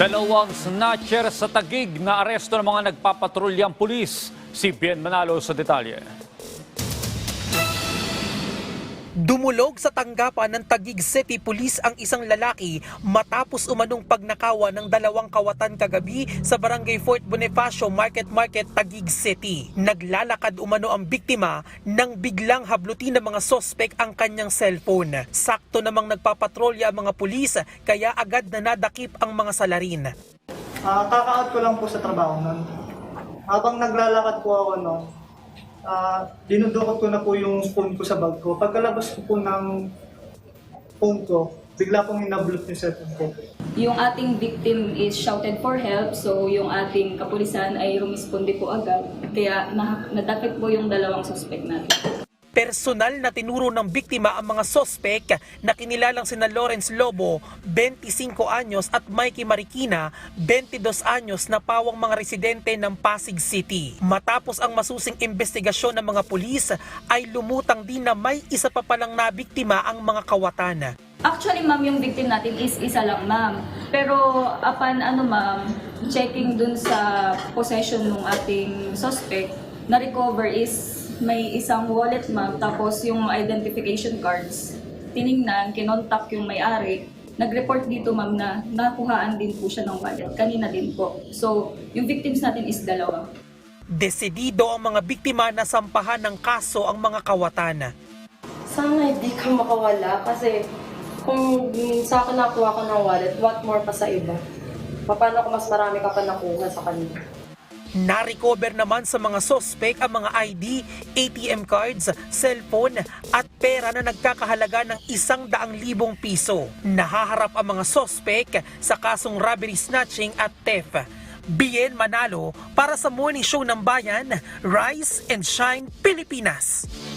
Dalawang snatcher sa tagig na aresto ng mga nagpapatrulyang pulis. Si Bien Manalo sa detalye. Dumulog sa tanggapan ng Taguig City Police ang isang lalaki matapos umanong pagnakawa ng dalawang kawatan kagabi sa Barangay Fort Bonifacio Market Market, Taguig City. Naglalakad umano ang biktima nang biglang hablutin ng mga sospek ang kanyang cellphone. Sakto namang nagpapatrolya ang mga pulis kaya agad na nadakip ang mga salarin. Ah, kaka-out ko lang po sa trabaho nun. Habang naglalakad po ako noon, ah, dinudukot ko na po yung phone ko sa bag ko. Pagkalabas ko po ng phone ko, bigla pong inablot yung cellphone ko. Yung ating victim is shouted for help, so yung ating kapulisan ay rumisponde po agad. Kaya na, po yung dalawang suspect natin. Personal na tinuro ng biktima ang mga sospek na kinilalang sina Lawrence Lobo, 25 anyos at Mikey Marikina, 22 anyos na pawang mga residente ng Pasig City. Matapos ang masusing investigasyon ng mga pulis ay lumutang din na may isa pa palang nabiktima ang mga kawatan. Actually, ma'am, yung victim natin is isa lang, ma'am. Pero upon ano, ma'am, checking dun sa possession ng ating suspect, na-recover is may isang wallet, ma'am, tapos yung identification cards. Tiningnan, kinontak yung may-ari. Nag-report dito, ma'am, na nakuhaan din po siya ng wallet. Kanina din po. So, yung victims natin is dalawa. Desidido ang mga biktima na sampahan ng kaso ang mga kawatan. Sana hindi ka makawala kasi kung sa akin nakuha ko ng wallet, what more pa sa iba? Paano kung mas marami ka pa nakuha sa kanila? Na-recover naman sa mga sospek ang mga ID, ATM cards, cellphone at pera na nagkakahalaga ng isang daang libong piso. Nahaharap ang mga sospek sa kasong robbery snatching at theft. Bien Manalo para sa Morning Show ng Bayan, Rise and Shine Pilipinas.